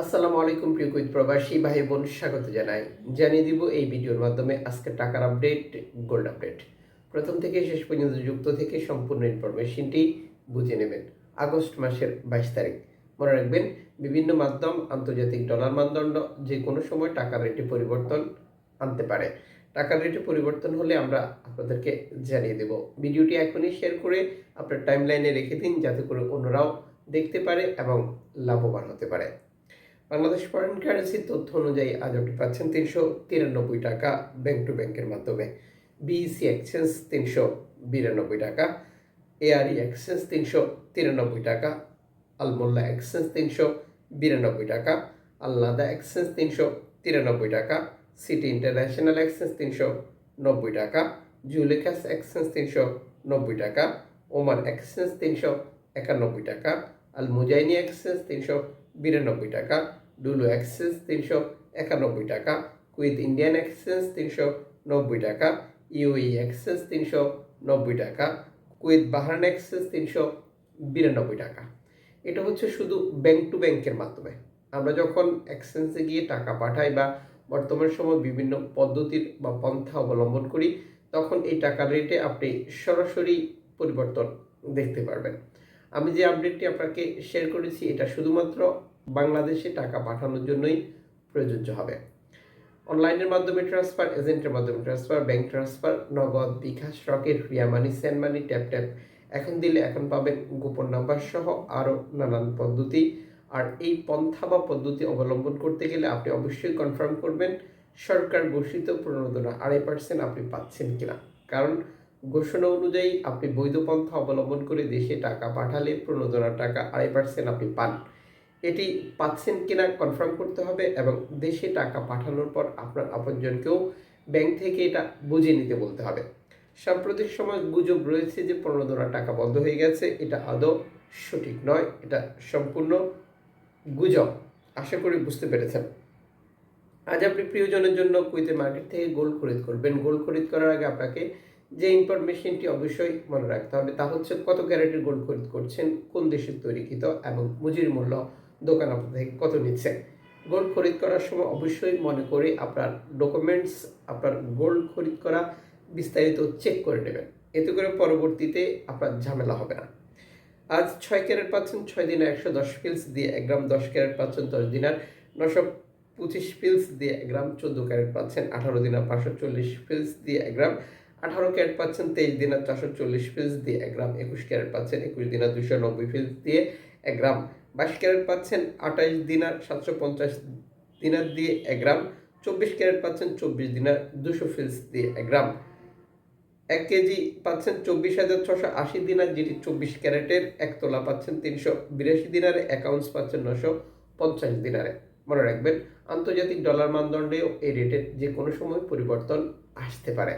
আসসালামু আলাইকুম প্রিয় কুইত প্রবাসী, ভাই বোন, স্বাগত জানাই। জানিয়ে দিব এই ভিডিওর মাধ্যমে আজকে টাকার আপডেট গোল্ড আপডেট প্রথম থেকে শেষ পর্যন্ত যুক্ত থেকে সম্পূর্ণ ইনফরমেশনটি বুঝে নেবেন। আগস্ট মাসের বাইশ তারিখ। মনে রাখবেন, বিভিন্ন মাধ্যম, আন্তর্জাতিক ডলার মানদণ্ড যে কোনো সময় টাকার রেটে পরিবর্তন আনতে পারে। টাকার রেটে পরিবর্তন হলে আমরা আপনাদেরকে জানিয়ে দেব। ভিডিওটি এখনই শেয়ার করে আপনার টাইম লাইনে রেখে দিন, যাতে করে অন্যরাও দেখতে পারে এবং লাভবান হতে পারে। বাংলাদেশ ফরেন কারেন্সি তথ্য অনুযায়ী আজ আপনি পাচ্ছেন তিনশো তিরানব্বই টাকা ব্যাংক টু ব্যাংকের মাধ্যমে। বিইসি এক্সচেঞ্জ তিনশো বিরানব্বই টাকা এআরই এক্সচেঞ্জ তিনশো তিরানব্বই টাকা, আলমোল্লা এক্সচেঞ্জ তিনশো বিরানব্বই টাকা আল্লাদা এক্সচেঞ্জ তিনশো তিরানব্বই টাকা সিটি ইন্টারন্যাশনাল এক্সচেঞ্জ তিনশো নব্বই টাকা জুলিকাস এক্সচেঞ্জ তিনশো নব্বই টাকা ওমান এক্সচেঞ্জ তিনশো একানব্বই টাকা আল মুজাইনি এক্সচেঞ্জ তিনশো বিরানব্বই টাকা ডুলু এক্সচেঞ্জ তিনশো একানব্বই টাকা কুইথ ইন্ডিয়ান এক্সচেঞ্জ তিনশো নব্বই টাকা ইউই এক্সচেঞ্জ তিনশো নব্বই টাকা কুইথ বাহারান এক্সচেঞ্জ তিনশো বিরানব্বই টাকা। এটা হচ্ছে শুধু ব্যাংক টু ব্যাংকের মাধ্যমে। আমরা যখন এক্সচেঞ্জে গিয়ে টাকা পাঠাই বা বর্তমান সময় বিভিন্ন পদ্ধতির বা পন্থা অবলম্বন করি, তখন এই টাকার রেটে আপনি সরাসরি পরিবর্তন দেখতে পারবেন। আমি যে আপডেটটি আপনাকে শেয়ার করেছি, এটা শুধুমাত্র বাংলাদেশে টাকা পাঠানোর জন্যই প্রযোজ্য হবে। অনলাইনের মাধ্যমে ট্রান্সফার এজেন্টের মাধ্যমে transfer bank transfer Nagad bKash Rocket Ria money send money tap tap এখন দিলে এখন পাবেন গোপন নাম্বার সহ আরও নানান পদ্ধতি। আর এই পন্থা বা পদ্ধতি অবলম্বন করতে গেলে আপনি অবশ্যই কনফার্ম করবেন সরকার ঘোষিত প্রণোদনা আড়াই পার্সেন্ট আপনি পাচ্ছেন কিনা। কারণ ঘোষণা অনুযায়ী আপনি বৈধ পন্থা অবলম্বন করে দেশে টাকা পাঠালে প্রণোদনার টাকা আড়াই পার্সেন্ট আপনি পান। এটি পাচ্ছেন কিনা কনফার্ম করতে হবে এবং দেশে টাকা পাঠানোর পর আপনার আপনজনকেও ব্যাংক থেকে এটা বুঝে নিতে বলতে হবে। সাম্প্রতিক সময় গুজব রয়েছে যে প্রণোদনার টাকা বন্ধ হয়ে গেছে, এটা আদৌ সঠিক নয়, এটা সম্পূর্ণ গুজব। আশা করি বুঝতে পেরেছেন। আজ আপনি প্রিয়জনের জন্য কুইতে মার্কেট থেকে গোল খরিদ করবেন। গোল খরিদ করার আগে আপনাকে যে ইনফরমেশনটি অবশ্যই মনে রাখতে হবে, তা হচ্ছে কত ক্যারেটের গোল খরিদ করছেন, কোন দেশের তৈরিকৃত এবং মজুরি মূল্য দোকান আপনার থেকে কত নিচ্ছে? গোল্ড খরিদ করার সময় অবশ্যই মনে করে আপনার ডকুমেন্টস আপনার গোল্ড খরিদ করা বিস্তারিত চেক করে নেবেন। এতে করে পরবর্তীতে আপনার ঝামেলা হবে না। আজ ছয় ক্যারেট পাচ্ছেন, ছয় দিনে একশো দশ পিলস দিয়ে এক গ্রাম দশ ক্যারেট পাচ্ছেন, দশ দিনার নশো পঁচিশ পিলস দিয়ে এক গ্রাম চোদ্দ ক্যারেট পাচ্ছেন, আঠারো দিনার পাঁচশো চল্লিশ পিলস দিয়ে এক গ্রাম আঠারো ক্যারেট পাচ্ছেন, তেইশ দিনার চারশো চল্লিশ পিলস দিয়ে এক গ্রাম একুশ ক্যারেট পাচ্ছেন, একুশ দিনার দুশো নব্বই পিলস দিয়ে এক গ্রাম বাইশ ক্যারেট পাচ্ছেন আঠাইশ দিনার সাতশো পঞ্চাশ দিনার দিয়ে এক গ্রাম, চব্বিশ ক্যারেট পাচ্ছেন চব্বিশ দিনার দুশো ফিলস দিয়ে এক গ্রাম। এক কেজি পাচ্ছেন চব্বিশ হাজার ছশো আশি দিনার, যেটি চব্বিশ ক্যারেটের এক তোলা পাচ্ছেন তিনশো বিরাশি দিনারে অ্যাকাউন্টস পাচ্ছেন নশো পঞ্চাশ দিনারে। মনে রাখবেন, আন্তর্জাতিক ডলার মানদণ্ডেও এই রেটের যে কোনো সময় পরিবর্তন আসতে পারে।